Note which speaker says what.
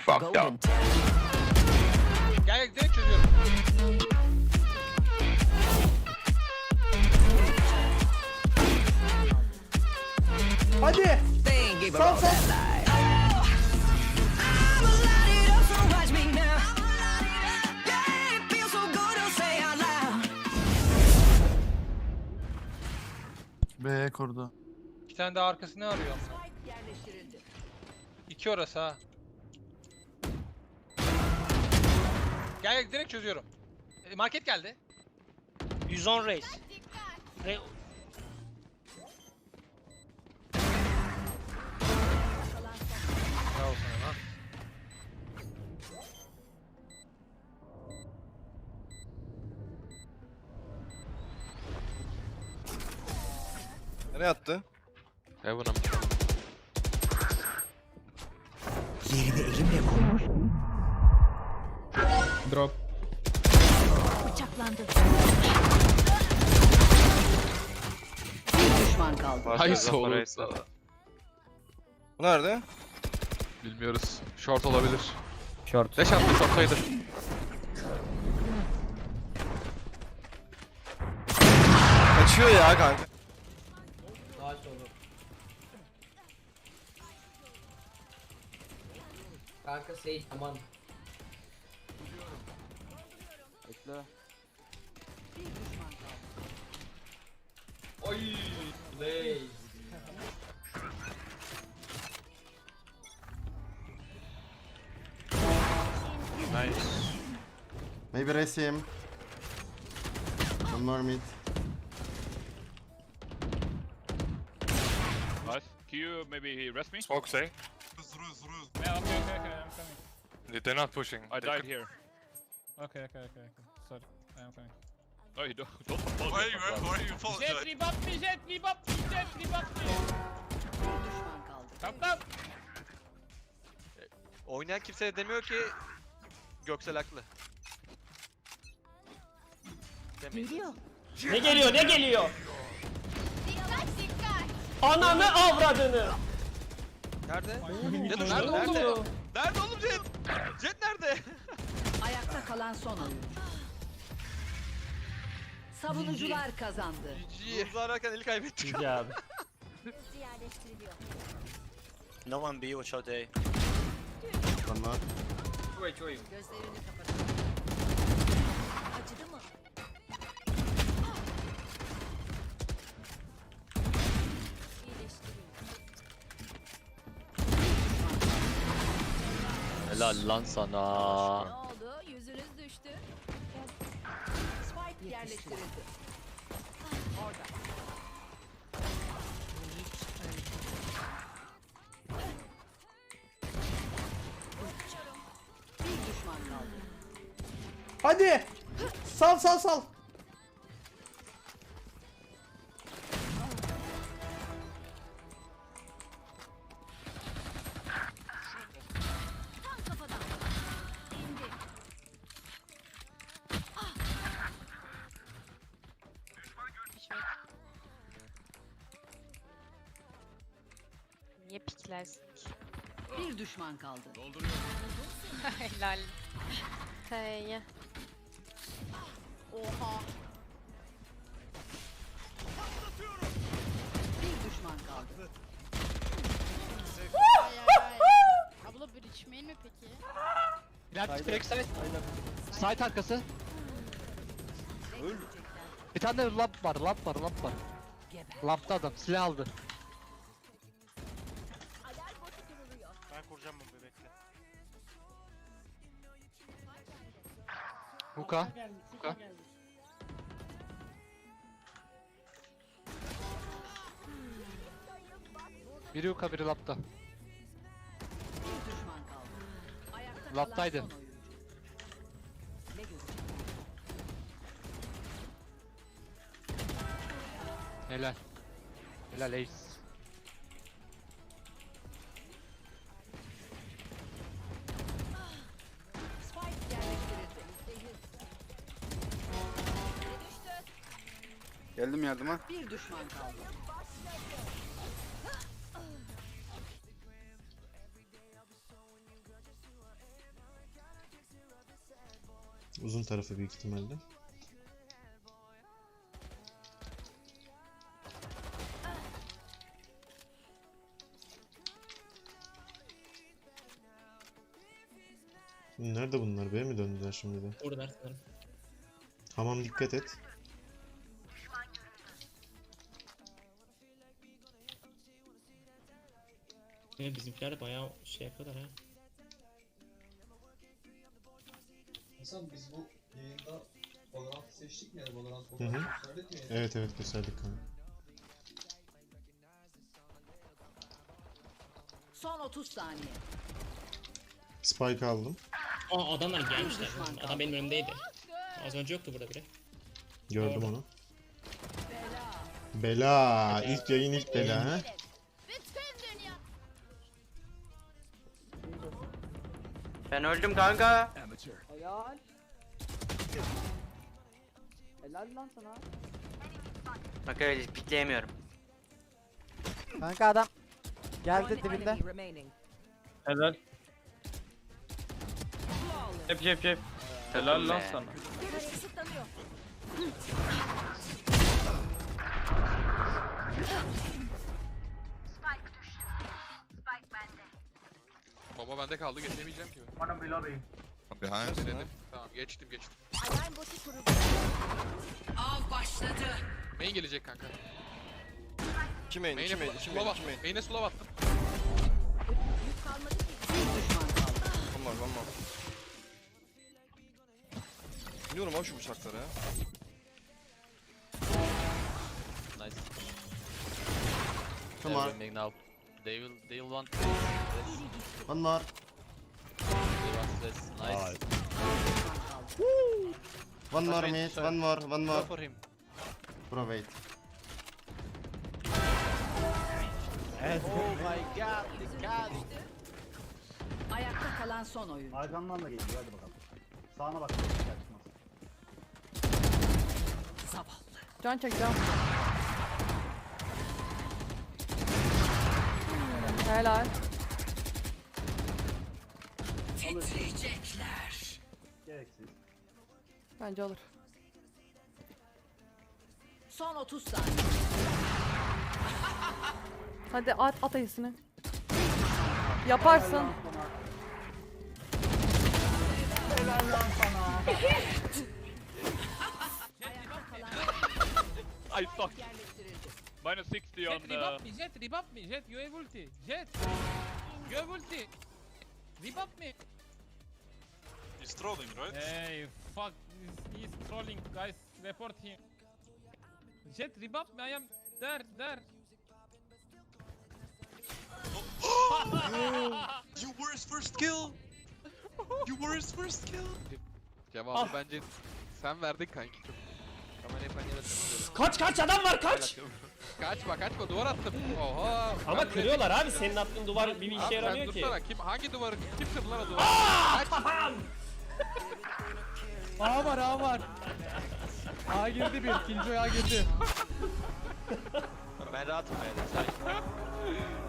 Speaker 1: fucked up.
Speaker 2: Gel gel direkt çözüyorum.
Speaker 3: Hadi. Sal sal.
Speaker 4: B kurdu.
Speaker 2: İki tane daha arkasını arıyor. İki orası ha. Gel gel direkt çözüyorum. E, market geldi.
Speaker 5: 110 reis. Re
Speaker 2: Bravo sana lan.
Speaker 6: Nereye attı?
Speaker 7: Heaven'ım.
Speaker 4: Drop.
Speaker 8: Bıçaklandı. Bir düşman kaldı.
Speaker 7: Oğlum.
Speaker 6: Bu nerede?
Speaker 7: Bilmiyoruz. Short olabilir.
Speaker 4: Short.
Speaker 7: Deş attı short'taydı.
Speaker 6: Kaçıyor ya kanka.
Speaker 3: Kanka Sage aman.
Speaker 4: Bekle.
Speaker 3: Oy. Play.
Speaker 7: Nice.
Speaker 4: Maybe raise him. One more mid.
Speaker 9: Nice. Can you maybe rest me?
Speaker 10: Smoke say.
Speaker 9: Yeah, okay, okay, okay, I'm coming.
Speaker 10: They're not pushing.
Speaker 9: I
Speaker 10: They
Speaker 9: died
Speaker 10: could-
Speaker 9: here.
Speaker 2: Okay okay okay. okay. Sorry. I am coming.
Speaker 9: No, you don't. Don't apologize. my brother.
Speaker 2: Jet rebound me jet rebound me jet rebound me.
Speaker 8: Bir düşman kaldı.
Speaker 2: Tamam tamam.
Speaker 5: oynayan kimse de demiyor ki Göksel haklı. Demeyin.
Speaker 8: Geliyor.
Speaker 3: Ne geliyor ne geliyor? Ananı avradını.
Speaker 5: Nerede?
Speaker 2: Nerede
Speaker 5: Jet nerede?
Speaker 2: oldu?
Speaker 5: Nerede? Nerede oğlum Jet? Jet nerede?
Speaker 8: Ayakta kalan son oyuncu. Savunucular kazandı.
Speaker 5: Hızlı ararken eli kaybettik.
Speaker 3: Güzel abi.
Speaker 5: No one B, watch out A.
Speaker 4: One more.
Speaker 8: Gözlerini kapatın. Acıdı mı?
Speaker 7: Helal lan sana.
Speaker 8: Yerleştirildi. Orada. Bir düşman kaldı.
Speaker 3: Hadi. Sal sal sal.
Speaker 11: Ki?
Speaker 8: Bir düşman kaldı.
Speaker 11: Helal. T'ye. Oha.
Speaker 8: Bir düşman kaldı.
Speaker 11: Abla bir içmeyin mi peki?
Speaker 7: Plant crack side. Side arkası.
Speaker 8: Görecekler?
Speaker 7: Bir tane de lamp var, lamp var, lamp var. Lampta adam, silah aldı. Huka. Huka. Biri Huka, biri lampta.
Speaker 8: Bir düşman kaldı. Ayakta
Speaker 7: Laptaydı.
Speaker 8: kalan son oyuncu. Ne görecekler?
Speaker 7: Helal. Helal ace.
Speaker 4: yardıma.
Speaker 8: Bir düşman kaldı.
Speaker 12: Uzun tarafı büyük ihtimalle. Nerede bunlar? B'ye mi döndüler şimdi de?
Speaker 2: Orada sanırım.
Speaker 12: Hamam dikkat et.
Speaker 2: Evet, bizimkiler de bayağı şey yapıyorlar ha.
Speaker 13: Hasan biz bu yayında Valorant seçtik mi yani Valorant
Speaker 12: Hı hı.
Speaker 13: gösterdik mi?
Speaker 12: Evet evet gösterdik kanka.
Speaker 8: Son 30 saniye.
Speaker 12: Spike aldım.
Speaker 2: Aa adamlar gelmişler. Adam benim önümdeydi. Az önce yoktu burada biri.
Speaker 12: Gördüm
Speaker 2: Orada.
Speaker 12: onu. Bela. İlk yayın ilk bela ha.
Speaker 4: Ben öldüm kanka.
Speaker 2: Helal. Helal lan sana.
Speaker 4: Bak öyle pikleyemiyorum.
Speaker 14: Kanka adam geldi dibinde.
Speaker 4: Helal. Hep hep hep. Helal lan sana.
Speaker 7: Bende kaldı geçemeyeceğim ki.
Speaker 6: Behind.
Speaker 7: Denedim. Tamam geçtim geçtim.
Speaker 8: Alarm botu kuruldu. Av başladı.
Speaker 7: Main gelecek kanka.
Speaker 6: 2 main, 2
Speaker 7: Main'e
Speaker 6: main, 2
Speaker 7: slow
Speaker 6: main. 2 main.
Speaker 7: Main'e slow attım.
Speaker 8: Yük kalmadı ki. Bir düşman kaldı.
Speaker 6: One more, one more. Biliyorum abi şu bıçakları ya.
Speaker 15: Nice.
Speaker 4: Come on.
Speaker 15: Now. They will, they will want
Speaker 4: One more.
Speaker 15: Nice.
Speaker 4: One more
Speaker 15: Wait, sorry.
Speaker 4: One more. One
Speaker 15: Go
Speaker 4: more.
Speaker 15: for him.
Speaker 4: Bro wait.
Speaker 15: Oh my god, the god.
Speaker 8: Ayakta kalan son oyun.
Speaker 13: Arkamdan da geliyor hadi bakalım. Sağına bak.
Speaker 8: Zavallı.
Speaker 14: Can çekeceğim. Helal.
Speaker 8: Titriyecekler.
Speaker 13: Gereksiz.
Speaker 14: Bence olur.
Speaker 8: Son 30 saniye.
Speaker 14: Hadi at at ayısını. Yaparsın.
Speaker 9: I suck. Minus 60 on
Speaker 2: Jet
Speaker 9: the...
Speaker 2: rebuff me, Jet rebuff me, Jet you have ulti. Jet. You have ulti. Rebuff me.
Speaker 9: He's trolling, right?
Speaker 2: Hey, fuck, he's, he's trolling, guys. Report him. Jet, rebuff me. I am there, there.
Speaker 9: You were his first kill! You were his first kill!
Speaker 7: Cevabı
Speaker 2: Ah.
Speaker 7: bence sen verdin kanki. Çok-
Speaker 15: Kamerayı panel atıyorum.
Speaker 2: Kaç kaç adam var kaç.
Speaker 7: Kaçma kaçma duvar attım. Oha.
Speaker 2: Ama
Speaker 7: ben
Speaker 2: kırıyorlar abi. Senin attığın duvar bir işe yaramıyor ki.
Speaker 7: dursana. Kim, hangi duvarı? Kim kırdı lan o duvarı?
Speaker 3: A var A var. A girdi bir. ikinci A girdi.
Speaker 15: Ben rahatım yani. Sakin.